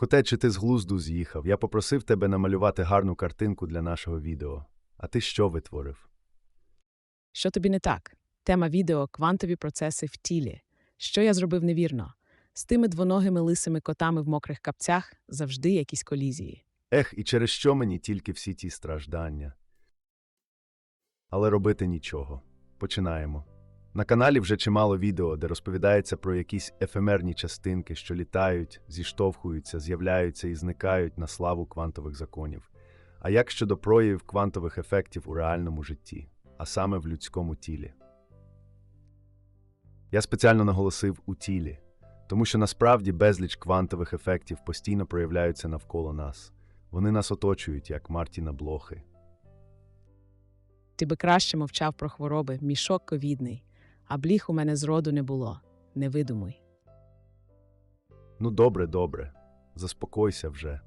Коте, чи ти з глузду з'їхав? Я попросив тебе намалювати гарну картинку для нашого відео. А ти що витворив? Що тобі не так? Тема відео квантові процеси в тілі. Що я зробив невірно? З тими двоногими лисими котами в мокрих капцях завжди якісь колізії. Ех, і через що мені тільки всі ті страждання? Але робити нічого. Починаємо. На каналі вже чимало відео, де розповідається про якісь ефемерні частинки, що літають, зіштовхуються, з'являються і зникають на славу квантових законів. А як щодо проявів квантових ефектів у реальному житті, а саме в людському тілі? Я спеціально наголосив у тілі, тому що насправді безліч квантових ефектів постійно проявляються навколо нас. Вони нас оточують, як Мартіна Блохи. Ти би краще мовчав про хвороби, мішок ковідний, а бліх у мене зроду не було. Не видумуй. Ну, добре, добре, заспокойся вже.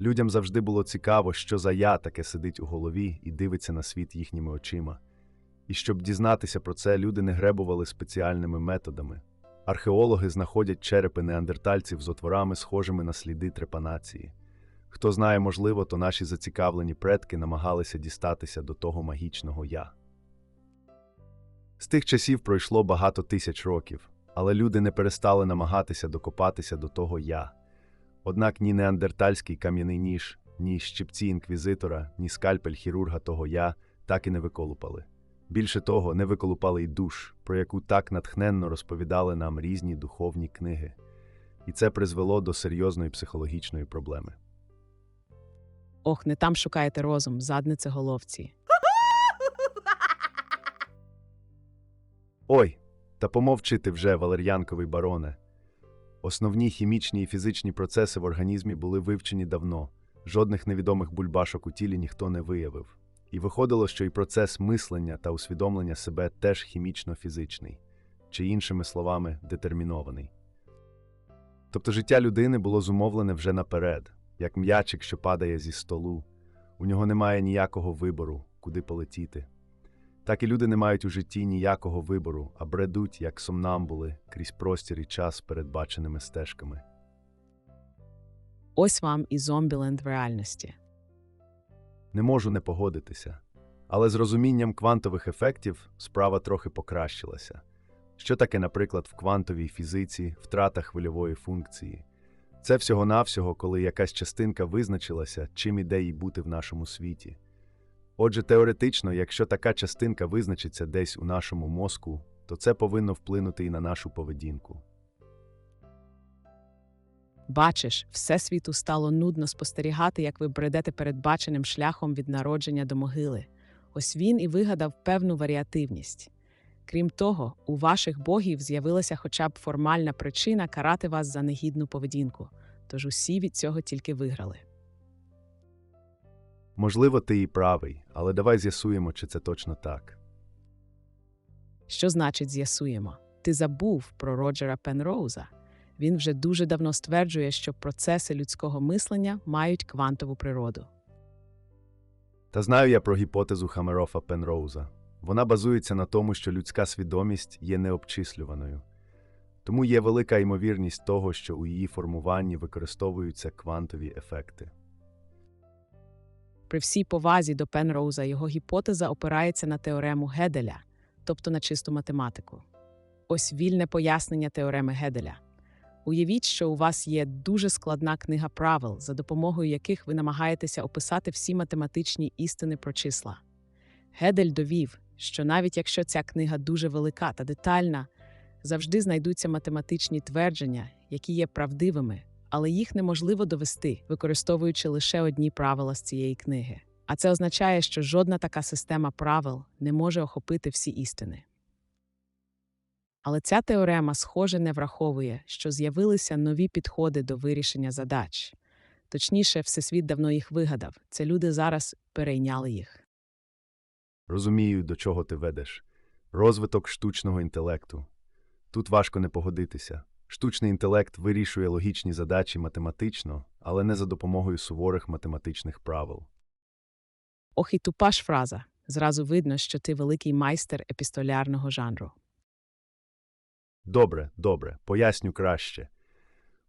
Людям завжди було цікаво, що за я таке сидить у голові і дивиться на світ їхніми очима. І щоб дізнатися про це, люди не гребували спеціальними методами. Археологи знаходять черепи неандертальців з отворами, схожими на сліди трепанації. Хто знає, можливо, то наші зацікавлені предки намагалися дістатися до того магічного я. З тих часів пройшло багато тисяч років, але люди не перестали намагатися докопатися до того я. Однак ні неандертальський кам'яний ніж, ні щипці інквізитора, ні скальпель хірурга того я так і не виколупали. Більше того, не виколупали й душ, про яку так натхненно розповідали нам різні духовні книги. І це призвело до серйозної психологічної проблеми. Ох, не там шукаєте розум, заднице головці. Ой, та помовчи ти вже, валер'янковий бароне. Основні хімічні і фізичні процеси в організмі були вивчені давно, жодних невідомих бульбашок у тілі ніхто не виявив. І виходило, що і процес мислення та усвідомлення себе теж хімічно-фізичний, чи іншими словами, детермінований. Тобто життя людини було зумовлене вже наперед, як м'ячик, що падає зі столу. У нього немає ніякого вибору, куди полетіти. Так і люди не мають у житті ніякого вибору, а бредуть, як сомнамбули, крізь простір і час передбаченими стежками. Ось вам і зомбіленд в реальності. Не можу не погодитися. Але з розумінням квантових ефектів справа трохи покращилася. Що таке, наприклад, в квантовій фізиці втрата хвильової функції? Це всього-навсього, коли якась частинка визначилася, чим іде їй бути в нашому світі. Отже, теоретично, якщо така частинка визначиться десь у нашому мозку, то це повинно вплинути і на нашу поведінку. Бачиш, всесвіту стало нудно спостерігати, як ви бредете передбаченим шляхом від народження до могили. Ось він і вигадав певну варіативність. Крім того, у ваших богів з'явилася хоча б формальна причина карати вас за негідну поведінку, тож усі від цього тільки виграли. Можливо, ти і правий, але давай з'ясуємо, чи це точно так. Що значить з'ясуємо? Ти забув про Роджера Пенроуза. Він вже дуже давно стверджує, що процеси людського мислення мають квантову природу. Та знаю я про гіпотезу Хамерофа Пенроуза. Вона базується на тому, що людська свідомість є необчислюваною. Тому є велика ймовірність того, що у її формуванні використовуються квантові ефекти. При всій повазі до Пенроуза його гіпотеза опирається на теорему Геделя, тобто на чисту математику. Ось вільне пояснення теореми Геделя. Уявіть, що у вас є дуже складна книга правил, за допомогою яких ви намагаєтеся описати всі математичні істини про числа. Гедель довів, що навіть якщо ця книга дуже велика та детальна, завжди знайдуться математичні твердження, які є правдивими, але їх неможливо довести, використовуючи лише одні правила з цієї книги. А це означає, що жодна така система правил не може охопити всі істини. Але ця теорема, схоже, не враховує, що з'явилися нові підходи до вирішення задач. Точніше, Всесвіт давно їх вигадав, це люди зараз перейняли їх. Розумію, до чого ти ведеш. Розвиток штучного інтелекту. Тут важко не погодитися. Штучний інтелект вирішує логічні задачі математично, але не за допомогою суворих математичних правил. Ох і тупа ж фраза. Зразу видно, що ти великий майстер епістолярного жанру. Добре, добре, поясню краще.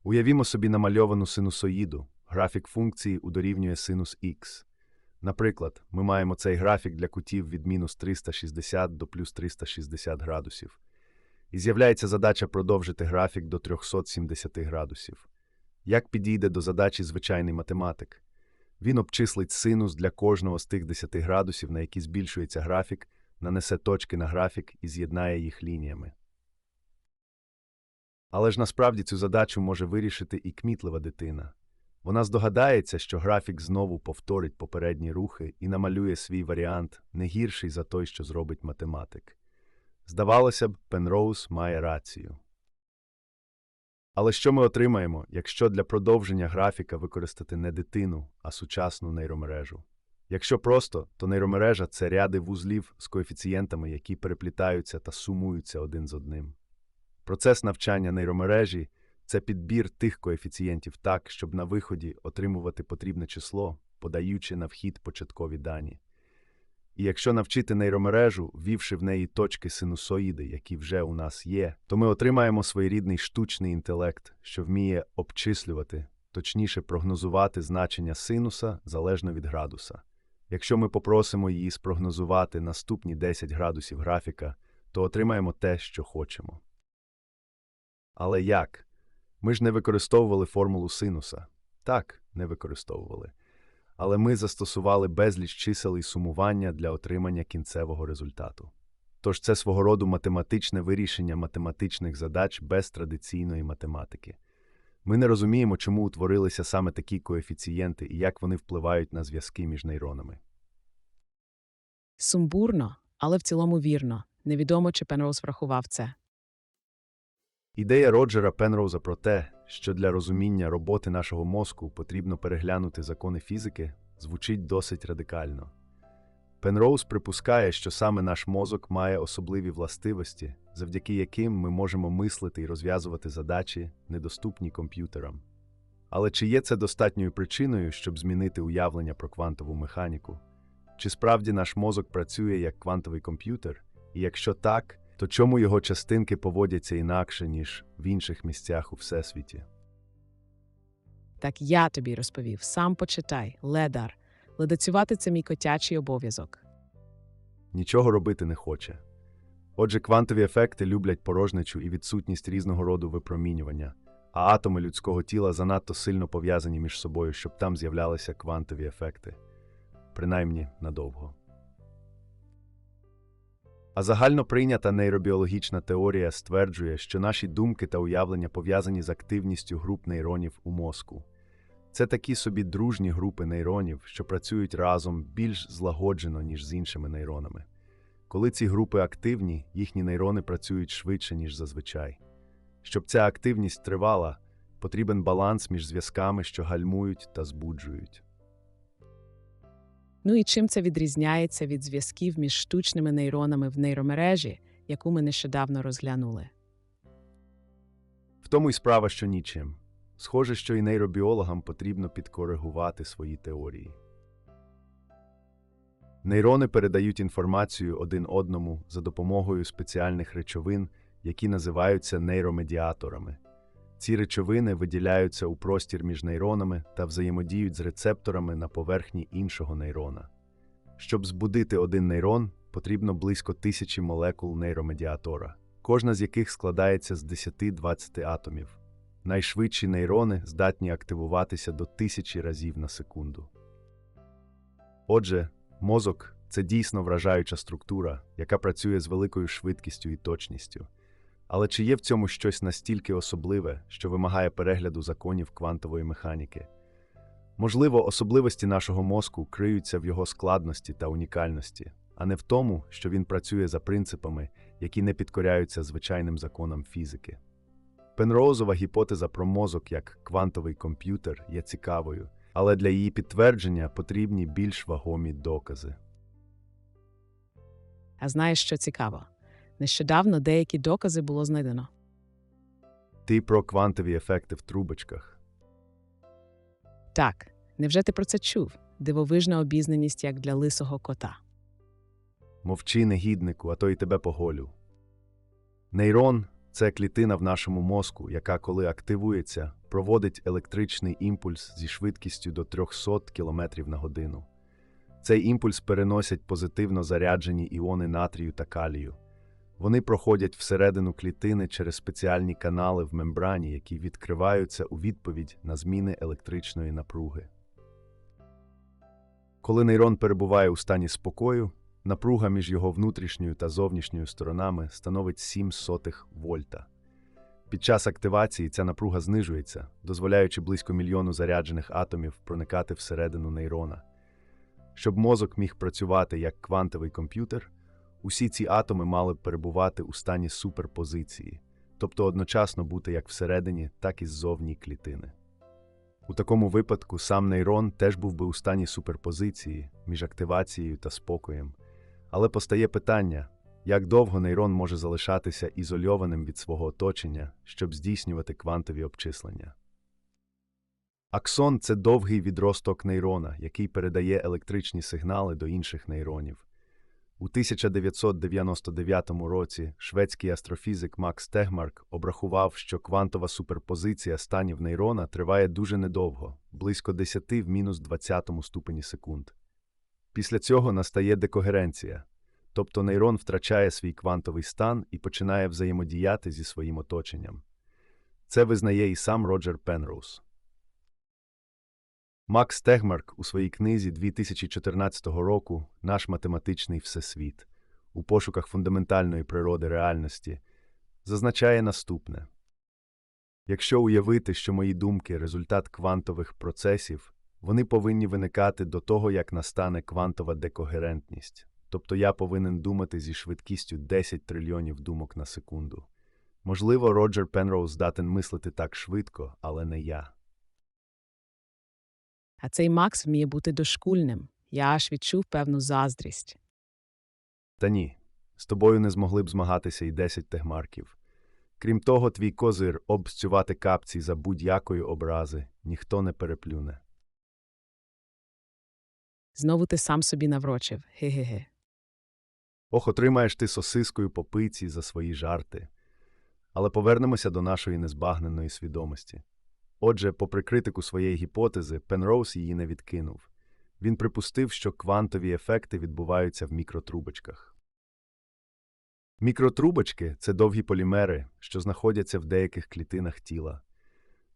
Уявімо собі намальовану синусоїду. Графік функції удорівнює синус х. Наприклад, ми маємо цей графік для кутів від мінус 360 до плюс 360 градусів. І з'являється задача продовжити графік до 370 градусів. Як підійде до задачі звичайний математик? Він обчислить синус для кожного з тих 10 градусів, на які збільшується графік, нанесе точки на графік і з'єднає їх лініями. Але ж насправді цю задачу може вирішити і кмітлива дитина. Вона здогадається, що графік знову повторить попередні рухи і намалює свій варіант не гірший за той, що зробить математик. Здавалося б, Пенроуз має рацію. Але що ми отримаємо, якщо для продовження графіка використати не дитину, а сучасну нейромережу? Якщо просто, то нейромережа це ряди вузлів з коефіцієнтами, які переплітаються та сумуються один з одним. Процес навчання нейромережі це підбір тих коефіцієнтів так, щоб на виході отримувати потрібне число, подаючи на вхід початкові дані. І якщо навчити нейромережу, ввівши в неї точки синусоїди, які вже у нас є, то ми отримаємо своєрідний штучний інтелект, що вміє обчислювати, точніше прогнозувати значення синуса залежно від градуса. Якщо ми попросимо її спрогнозувати наступні 10 градусів графіка, то отримаємо те, що хочемо. Але як? Ми ж не використовували формулу синуса. Так, не використовували. Але ми застосували безліч чисел і сумування для отримання кінцевого результату. Тож це свого роду математичне вирішення математичних задач без традиційної математики. Ми не розуміємо, чому утворилися саме такі коефіцієнти і як вони впливають на зв'язки між нейронами. Сумбурно, але в цілому вірно. Невідомо, чи Пенроуз врахував це. Ідея Роджера Пенроуза про те, що для розуміння роботи нашого мозку потрібно переглянути закони фізики, звучить досить радикально. Пенроуз припускає, що саме наш мозок має особливі властивості, завдяки яким ми можемо мислити і розв'язувати задачі, недоступні комп'ютерам. Але чи є це достатньою причиною, щоб змінити уявлення про квантову механіку? Чи справді наш мозок працює як квантовий комп'ютер? І якщо так, то чому його частинки поводяться інакше, ніж в інших місцях у всесвіті? Так я тобі розповів. Сам почитай, ледар. Ледацювати це мій котячий обов'язок. Нічого робити не хоче. Отже, квантові ефекти люблять порожнечу і відсутність різного роду випромінювання, а атоми людського тіла занадто сильно пов'язані між собою, щоб там з'являлися квантові ефекти, принаймні надовго. А загально прийнята нейробіологічна теорія стверджує, що наші думки та уявлення пов'язані з активністю груп нейронів у мозку. Це такі собі дружні групи нейронів, що працюють разом більш злагоджено, ніж з іншими нейронами. Коли ці групи активні, їхні нейрони працюють швидше, ніж зазвичай. Щоб ця активність тривала, потрібен баланс між зв'язками, що гальмують та збуджують. Ну і чим це відрізняється від зв'язків між штучними нейронами в нейромережі, яку ми нещодавно розглянули? В тому й справа, що нічим. Схоже, що і нейробіологам потрібно підкоригувати свої теорії. Нейрони передають інформацію один одному за допомогою спеціальних речовин, які називаються нейромедіаторами. Ці речовини виділяються у простір між нейронами та взаємодіють з рецепторами на поверхні іншого нейрона. Щоб збудити один нейрон, потрібно близько тисячі молекул нейромедіатора, кожна з яких складається з 10-20 атомів. Найшвидші нейрони здатні активуватися до тисячі разів на секунду. Отже, мозок це дійсно вражаюча структура, яка працює з великою швидкістю і точністю. Але чи є в цьому щось настільки особливе, що вимагає перегляду законів квантової механіки? Можливо, особливості нашого мозку криються в його складності та унікальності, а не в тому, що він працює за принципами, які не підкоряються звичайним законам фізики. Пенроузова гіпотеза про мозок як квантовий комп'ютер є цікавою, але для її підтвердження потрібні більш вагомі докази. А знаєш, що цікаво? Нещодавно деякі докази було знайдено. Ти про квантові ефекти в трубочках. Так, невже ти про це чув? Дивовижна обізнаність як для лисого кота. Мовчи, негіднику, а то й тебе поголю. Нейрон це клітина в нашому мозку, яка, коли активується, проводить електричний імпульс зі швидкістю до 300 км на годину. Цей імпульс переносять позитивно заряджені іони натрію та калію. Вони проходять всередину клітини через спеціальні канали в мембрані, які відкриваються у відповідь на зміни електричної напруги. Коли нейрон перебуває у стані спокою, напруга між його внутрішньою та зовнішньою сторонами становить 7 сотих вольта. Під час активації ця напруга знижується, дозволяючи близько мільйону заряджених атомів проникати всередину нейрона. Щоб мозок міг працювати як квантовий комп'ютер, усі ці атоми мали б перебувати у стані суперпозиції, тобто одночасно бути як всередині, так і ззовні клітини. У такому випадку сам нейрон теж був би у стані суперпозиції між активацією та спокоєм. Але постає питання, як довго нейрон може залишатися ізольованим від свого оточення, щоб здійснювати квантові обчислення. Аксон це довгий відросток нейрона, який передає електричні сигнали до інших нейронів. У 1999 році шведський астрофізик Макс Тегмарк обрахував, що квантова суперпозиція станів нейрона триває дуже недовго, близько 10 в мінус 20 ступені секунд. Після цього настає декогеренція, тобто нейрон втрачає свій квантовий стан і починає взаємодіяти зі своїм оточенням. Це визнає і сам Роджер Пенроуз. Макс Тегмарк у своїй книзі 2014 року Наш математичний всесвіт у пошуках фундаментальної природи реальності зазначає наступне: якщо уявити, що мої думки результат квантових процесів, вони повинні виникати до того, як настане квантова декогерентність, тобто я повинен думати зі швидкістю 10 трильйонів думок на секунду. Можливо, Роджер Пенроуз здатен мислити так швидко, але не я. А цей Макс вміє бути дошкульним. Я аж відчув певну заздрість. Та ні, з тобою не змогли б змагатися і 10 тегмарків. Крім того, твій козир обсцювати капці за будь-якої образи ніхто не переплюне. Знову ти сам собі наврочив. Ге-ге-ге. Ох, отримаєш ти сосискою по пиці за свої жарти. Але повернемося до нашої незбагненої свідомості. Отже, попри критику своєї гіпотези, Пенроуз її не відкинув. Він припустив, що квантові ефекти відбуваються в мікротрубочках. Мікротрубочки це довгі полімери, що знаходяться в деяких клітинах тіла.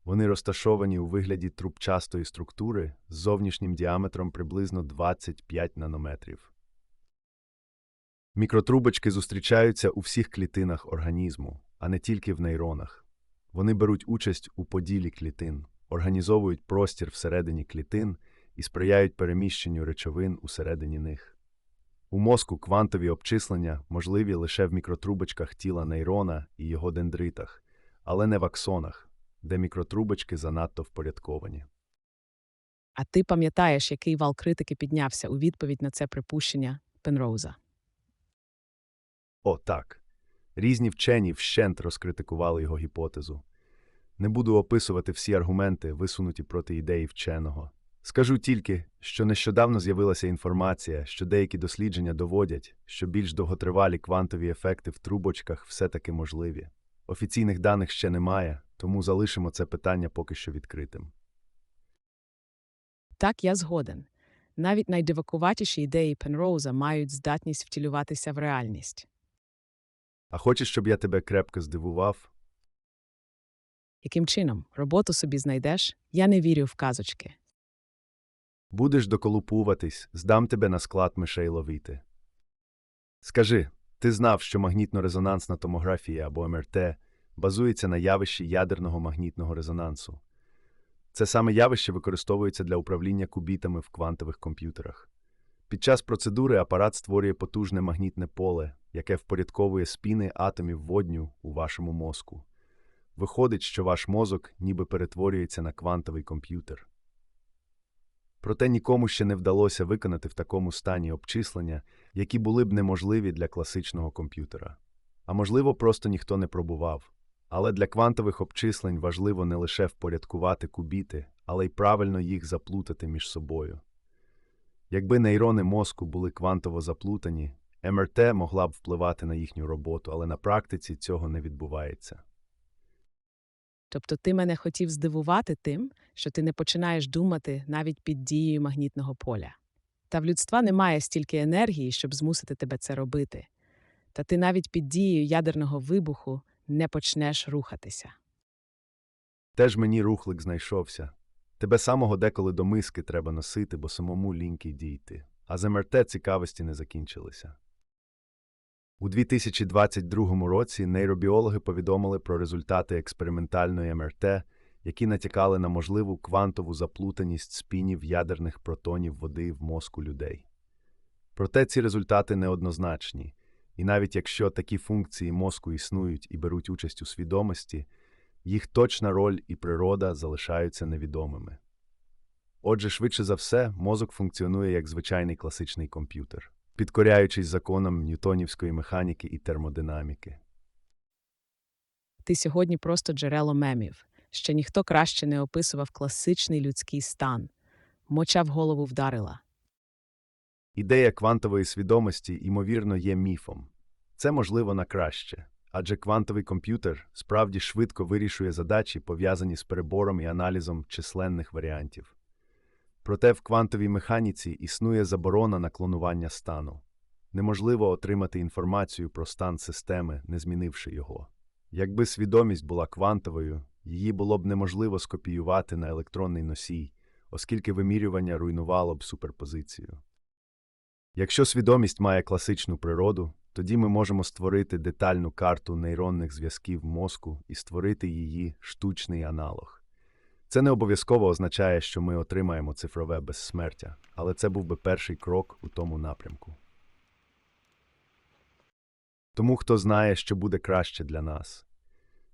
Вони розташовані у вигляді трубчастої структури з зовнішнім діаметром приблизно 25 нанометрів. Мікротрубочки зустрічаються у всіх клітинах організму, а не тільки в нейронах. Вони беруть участь у поділі клітин, організовують простір всередині клітин і сприяють переміщенню речовин усередині них. У мозку квантові обчислення можливі лише в мікротрубочках тіла нейрона і його дендритах, але не в аксонах, де мікротрубочки занадто впорядковані. А ти пам'ятаєш, який вал критики піднявся у відповідь на це припущення Пенроуза? О, так. Різні вчені вщент розкритикували його гіпотезу. Не буду описувати всі аргументи, висунуті проти ідеї вченого. Скажу тільки, що нещодавно з'явилася інформація, що деякі дослідження доводять, що більш довготривалі квантові ефекти в трубочках все-таки можливі. Офіційних даних ще немає, тому залишимо це питання поки що відкритим. Так, я згоден. Навіть найдивакуватіші ідеї Пенроуза мають здатність втілюватися в реальність. А хочеш, щоб я тебе крепко здивував? Яким чином роботу собі знайдеш? Я не вірю в казочки. Будеш доколупуватись, здам тебе на склад мишей ловити. Скажи, ти знав, що магнітно-резонансна томографія або МРТ базується на явищі ядерного магнітного резонансу. Це саме явище використовується для управління кубітами в квантових комп'ютерах. Під час процедури апарат створює потужне магнітне поле, яке впорядковує спіни атомів водню у вашому мозку. Виходить, що ваш мозок ніби перетворюється на квантовий комп'ютер. Проте нікому ще не вдалося виконати в такому стані обчислення, які були б неможливі для класичного комп'ютера. А можливо, просто ніхто не пробував. Але для квантових обчислень важливо не лише впорядкувати кубіти, але й правильно їх заплутати між собою. Якби нейрони мозку були квантово заплутані, МРТ могла б впливати на їхню роботу, але на практиці цього не відбувається. Тобто ти мене хотів здивувати тим, що ти не починаєш думати навіть під дією магнітного поля. Та в людства немає стільки енергії, щоб змусити тебе це робити. Та ти навіть під дією ядерного вибуху не почнеш рухатися. Теж мені рухлик знайшовся. Тебе самого деколи до миски треба носити, бо самому ліньки дійти. А з МРТ цікавості не закінчилися. У 2022 році нейробіологи повідомили про результати експериментальної МРТ, які натякали на можливу квантову заплутаність спінів ядерних протонів води в мозку людей. Проте ці результати неоднозначні, і навіть якщо такі функції мозку існують і беруть участь у свідомості, їх точна роль і природа залишаються невідомими. Отже, швидше за все, мозок функціонує як звичайний класичний комп'ютер, підкоряючись законам ньютонівської механіки і термодинаміки. Ти сьогодні просто джерело мемів. Ще ніхто краще не описував класичний людський стан. Моча в голову вдарила. Ідея квантової свідомості, ймовірно, є міфом. Це можливо на краще, адже квантовий комп'ютер справді швидко вирішує задачі, пов'язані з перебором і аналізом численних варіантів. Проте в квантовій механіці існує заборона на клонування стану. Неможливо отримати інформацію про стан системи, не змінивши його. Якби свідомість була квантовою, її було б неможливо скопіювати на електронний носій, оскільки вимірювання руйнувало б суперпозицію. Якщо свідомість має класичну природу, тоді ми можемо створити детальну карту нейронних зв'язків мозку і створити її штучний аналог. Це не обов'язково означає, що ми отримаємо цифрове безсмертя, але це був би перший крок у тому напрямку. Тому хто знає, що буде краще для нас.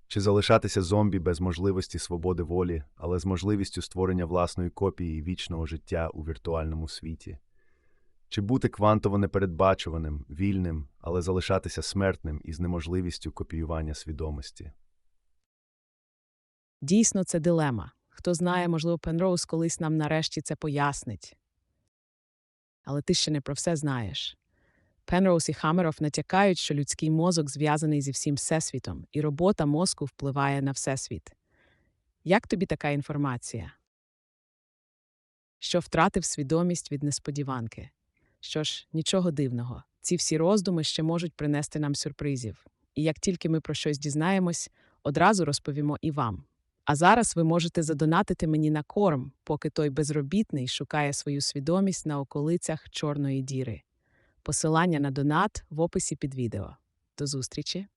Чи залишатися зомбі без можливості свободи волі, але з можливістю створення власної копії вічного життя у віртуальному світі? Чи бути квантово непередбачуваним, вільним, але залишатися смертним із неможливістю копіювання свідомості? Дійсно, це дилема. Хто знає, можливо, Пенроуз колись нам нарешті це пояснить. Але ти ще не про все знаєш. Пенроуз і Хамеров натякають, що людський мозок зв'язаний зі всім всесвітом, і робота мозку впливає на всесвіт. Як тобі така інформація? Що втратив свідомість від несподіванки? Що ж, нічого дивного. Ці всі роздуми ще можуть принести нам сюрпризів. І як тільки ми про щось дізнаємось, одразу розповімо і вам. А зараз ви можете задонатити мені на корм, поки той безробітний шукає свою свідомість на околицях Чорної діри. Посилання на донат в описі під відео. До зустрічі!